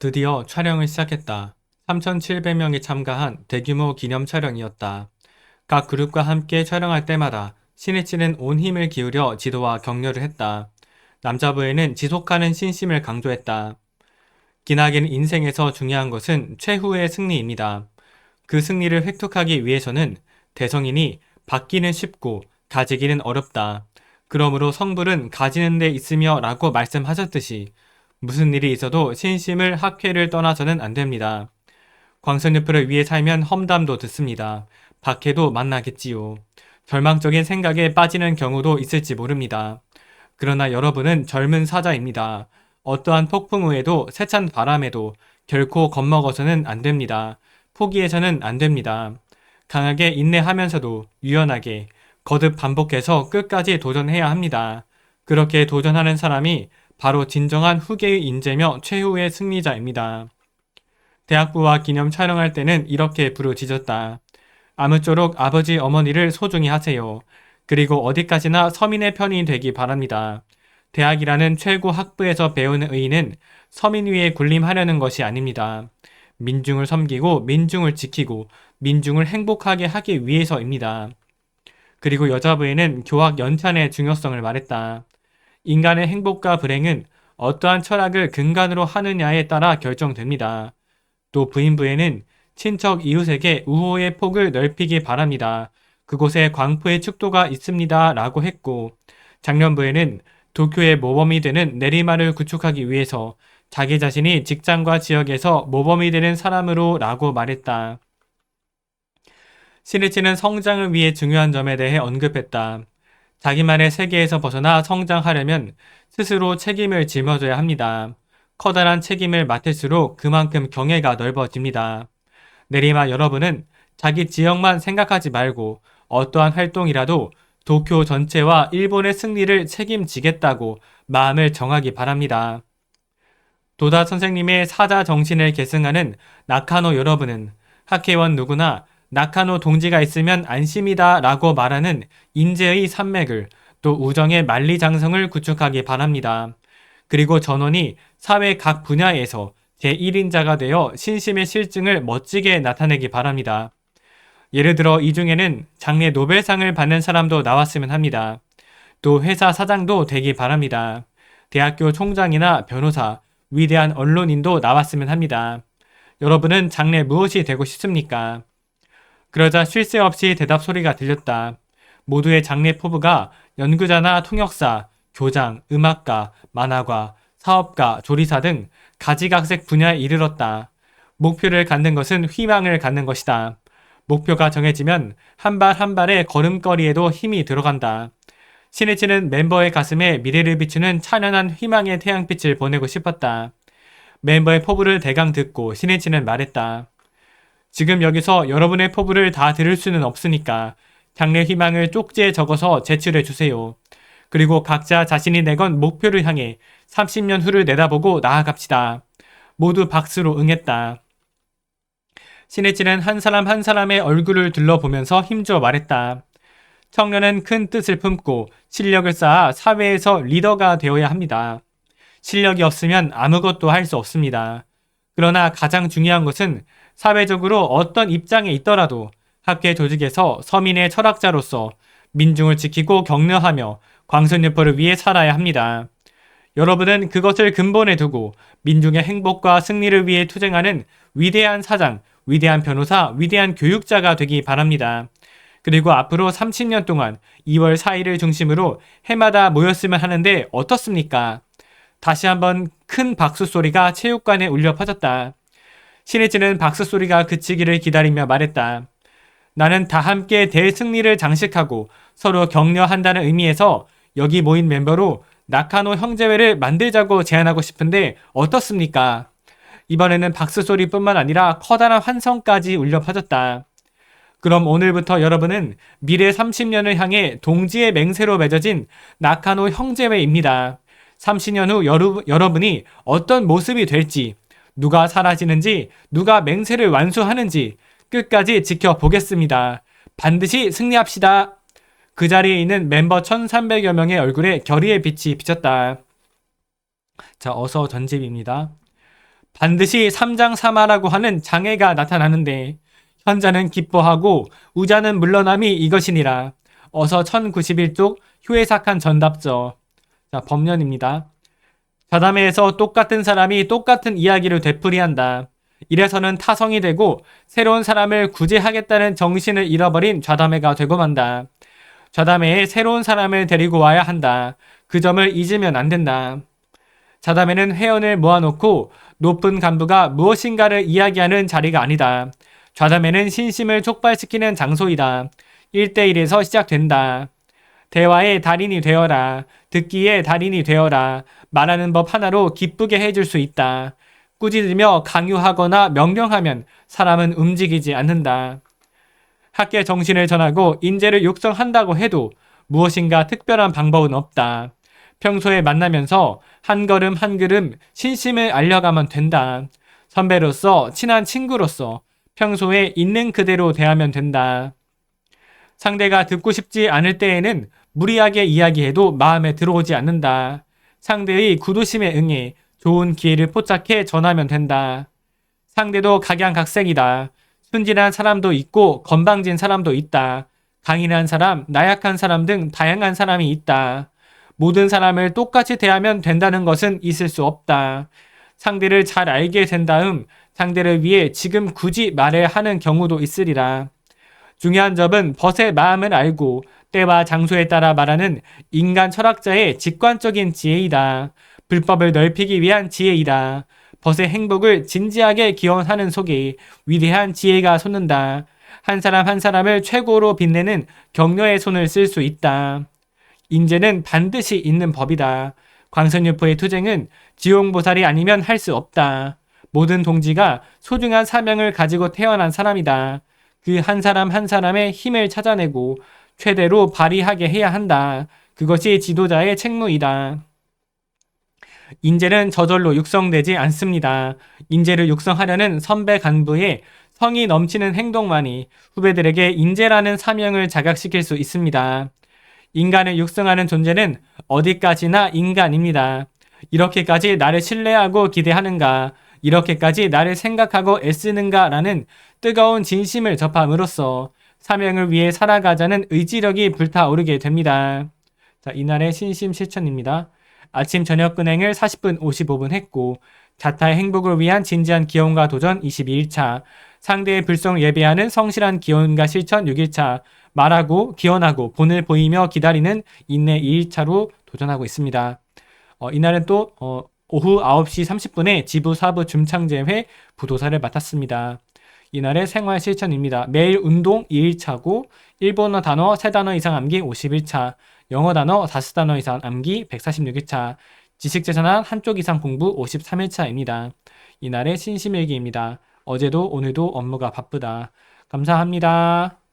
드디어 촬영을 시작했다. 3,700명이 참가한 대규모 기념 촬영이었다. 각 그룹과 함께 촬영할 때마다 신이치는 온 힘을 기울여 지도와 격려를 했다. 남자부에는 지속하는 신심을 강조했다. 기나긴 인생에서 중요한 것은 최후의 승리입니다. 그 승리를 획득하기 위해서는 대성인이 받기는 쉽고 가지기는 어렵다. 그러므로 성불은 가지는 데 있으며 라고 말씀하셨듯이 무슨 일이 있어도 신심을 학회를 떠나서는 안 됩니다. 광선유표를 위해 살면 험담도 듣습니다. 박해도 만나겠지요. 절망적인 생각에 빠지는 경우도 있을지 모릅니다. 그러나 여러분은 젊은 사자입니다. 어떠한 폭풍 후에도 세찬 바람에도 결코 겁먹어서는 안 됩니다. 포기해서는 안 됩니다. 강하게 인내하면서도 유연하게 거듭 반복해서 끝까지 도전해야 합니다. 그렇게 도전하는 사람이 바로 진정한 후계의 인재며 최후의 승리자입니다. 대학부와 기념 촬영할 때는 이렇게 부르짖었다. 아무쪼록 아버지 어머니를 소중히 하세요. 그리고 어디까지나 서민의 편이 되기 바랍니다. 대학이라는 최고 학부에서 배우는 의의는 서민 위에 군림하려는 것이 아닙니다. 민중을 섬기고 민중을 지키고 민중을 행복하게 하기 위해서입니다. 그리고 여자부에는 교학 연찬의 중요성을 말했다. 인간의 행복과 불행은 어떠한 철학을 근간으로 하느냐에 따라 결정됩니다. 또 부인부에는 친척 이웃에게 우호의 폭을 넓히기 바랍니다. 그곳에 광포의 축도가 있습니다. 라고 했고, 작년부에는 도쿄의 모범이 되는 내리마를 구축하기 위해서 자기 자신이 직장과 지역에서 모범이 되는 사람으로 라고 말했다. 시리치는 성장을 위해 중요한 점에 대해 언급했다. 자기만의 세계에서 벗어나 성장하려면 스스로 책임을 짊어져야 합니다. 커다란 책임을 맡을수록 그만큼 경애가 넓어집니다. 내리마 여러분은 자기 지역만 생각하지 말고 어떠한 활동이라도 도쿄 전체와 일본의 승리를 책임지겠다고 마음을 정하기 바랍니다. 도다 선생님의 사자 정신을 계승하는 나카노 여러분은 학회원 누구나 나카노 동지가 있으면 안심이다 라고 말하는 인재의 산맥을 또 우정의 만리장성을 구축하기 바랍니다. 그리고 전원이 사회 각 분야에서 제1인자가 되어 신심의 실증을 멋지게 나타내기 바랍니다. 예를 들어 이 중에는 장래 노벨상을 받는 사람도 나왔으면 합니다. 또 회사 사장도 되기 바랍니다. 대학교 총장이나 변호사, 위대한 언론인도 나왔으면 합니다. 여러분은 장래 무엇이 되고 싶습니까? 그러자 쉴 새 없이 대답 소리가 들렸다. 모두의 장래 포부가 연구자나 통역사, 교장, 음악가, 만화가, 사업가, 조리사 등 가지각색 분야에 이르렀다. 목표를 갖는 것은 희망을 갖는 것이다. 목표가 정해지면 한 발 한 발의 걸음걸이에도 힘이 들어간다. 신혜진은 멤버의 가슴에 미래를 비추는 찬연한 희망의 태양빛을 보내고 싶었다. 멤버의 포부를 대강 듣고 신혜진은 말했다. 지금 여기서 여러분의 포부를 다 들을 수는 없으니까 장래 희망을 쪽지에 적어서 제출해 주세요. 그리고 각자 자신이 내건 목표를 향해 30년 후를 내다보고 나아갑시다. 모두 박수로 응했다. 신혜진은 한 사람 한 사람의 얼굴을 둘러보면서 힘줘 말했다. 청년은 큰 뜻을 품고 실력을 쌓아 사회에서 리더가 되어야 합니다. 실력이 없으면 아무것도 할 수 없습니다. 그러나 가장 중요한 것은 사회적으로 어떤 입장에 있더라도 학계 조직에서 서민의 철학자로서 민중을 지키고 격려하며 광선유포를 위해 살아야 합니다. 여러분은 그것을 근본에 두고 민중의 행복과 승리를 위해 투쟁하는 위대한 사장, 위대한 변호사, 위대한 교육자가 되기 바랍니다. 그리고 앞으로 30년 동안 2월 4일을 중심으로 해마다 모였으면 하는데 어떻습니까? 다시 한번 큰 박수 소리가 체육관에 울려 퍼졌다. 신혜진은 박수 소리가 그치기를 기다리며 말했다. 나는 다 함께 대승리를 장식하고 서로 격려한다는 의미에서 여기 모인 멤버로 나카노 형제회를 만들자고 제안하고 싶은데 어떻습니까? 이번에는 박수 소리뿐만 아니라 커다란 환성까지 울려 퍼졌다. 그럼 오늘부터 여러분은 미래 30년을 향해 동지의 맹세로 맺어진 나카노 형제회입니다. 30년 후 여러, 여러분이 어떤 모습이 될지, 누가 사라지는지, 누가 맹세를 완수하는지 끝까지 지켜보겠습니다. 반드시 승리합시다. 그 자리에 있는 멤버 1300여 명의 얼굴에 결의의 빛이 비쳤다. 자, 어서 전집입니다. 반드시 삼장사마라고 하는 장애가 나타나는데 현자는 기뻐하고 우자는 물러남이 이것이니라. 어서 1091쪽 효해삭한 전답저. 자, 법년입니다. 좌담회에서 똑같은 사람이 똑같은 이야기를 되풀이한다. 이래서는 타성이 되고 새로운 사람을 구제하겠다는 정신을 잃어버린 좌담회가 되고 만다. 좌담회에 새로운 사람을 데리고 와야 한다. 그 점을 잊으면 안 된다. 좌담회는 회원을 모아놓고 높은 간부가 무엇인가를 이야기하는 자리가 아니다. 좌담회는 신심을 촉발시키는 장소이다. 1대1에서 시작된다. 대화의 달인이 되어라. 듣기의 달인이 되어라. 말하는 법 하나로 기쁘게 해줄 수 있다. 꾸짖으며 강요하거나 명령하면 사람은 움직이지 않는다. 학계 정신을 전하고 인재를 육성한다고 해도 무엇인가 특별한 방법은 없다. 평소에 만나면서 한 걸음 한 걸음 신심을 알려가면 된다. 선배로서 친한 친구로서 평소에 있는 그대로 대하면 된다. 상대가 듣고 싶지 않을 때에는 무리하게 이야기해도 마음에 들어오지 않는다. 상대의 구도심에 응해 좋은 기회를 포착해 전하면 된다. 상대도 각양각색이다. 순진한 사람도 있고 건방진 사람도 있다. 강인한 사람, 나약한 사람 등 다양한 사람이 있다. 모든 사람을 똑같이 대하면 된다는 것은 있을 수 없다. 상대를 잘 알게 된 다음 상대를 위해 지금 굳이 말해야 하는 경우도 있으리라. 중요한 점은 벗의 마음을 알고 때와 장소에 따라 말하는 인간 철학자의 직관적인 지혜이다. 불법을 넓히기 위한 지혜이다. 벗의 행복을 진지하게 기원하는 속에 위대한 지혜가 솟는다. 한 사람 한 사람을 최고로 빛내는 격려의 손을 쓸 수 있다. 인재는 반드시 있는 법이다. 광선유포의 투쟁은 지용보살이 아니면 할 수 없다. 모든 동지가 소중한 사명을 가지고 태어난 사람이다. 그 한 사람 한 사람의 힘을 찾아내고 최대로 발휘하게 해야 한다. 그것이 지도자의 책무이다. 인재는 저절로 육성되지 않습니다. 인재를 육성하려는 선배 간부의 성이 넘치는 행동만이 후배들에게 인재라는 사명을 자각시킬 수 있습니다. 인간을 육성하는 존재는 어디까지나 인간입니다. 이렇게까지 나를 신뢰하고 기대하는가, 이렇게까지 나를 생각하고 애쓰는가 라는 뜨거운 진심을 접함으로써 사명을 위해 살아가자는 의지력이 불타오르게 됩니다. 자, 이날의 신심 실천입니다. 아침 저녁 근행을 40분 55분 했고 자타의 행복을 위한 진지한 기원과 도전 22일차 상대의 불성을 예배하는 성실한 기원과 실천 6일차 말하고 기원하고 본을 보이며 기다리는 인내 2일차로 도전하고 있습니다. 어, 이날은 또 어, 오후 9시 30분에 지부 사부 줌창제회 부도사를 맡았습니다. 이날의 생활 실천입니다. 매일 운동 2일차고 일본어 단어 3단어 이상 암기 51차 영어 단어 4단어 이상 암기 146일차, 지식 재산한 한쪽 이상 공부 53일차입니다. 이날의 신심일기입니다. 어제도 오늘도 업무가 바쁘다. 감사합니다.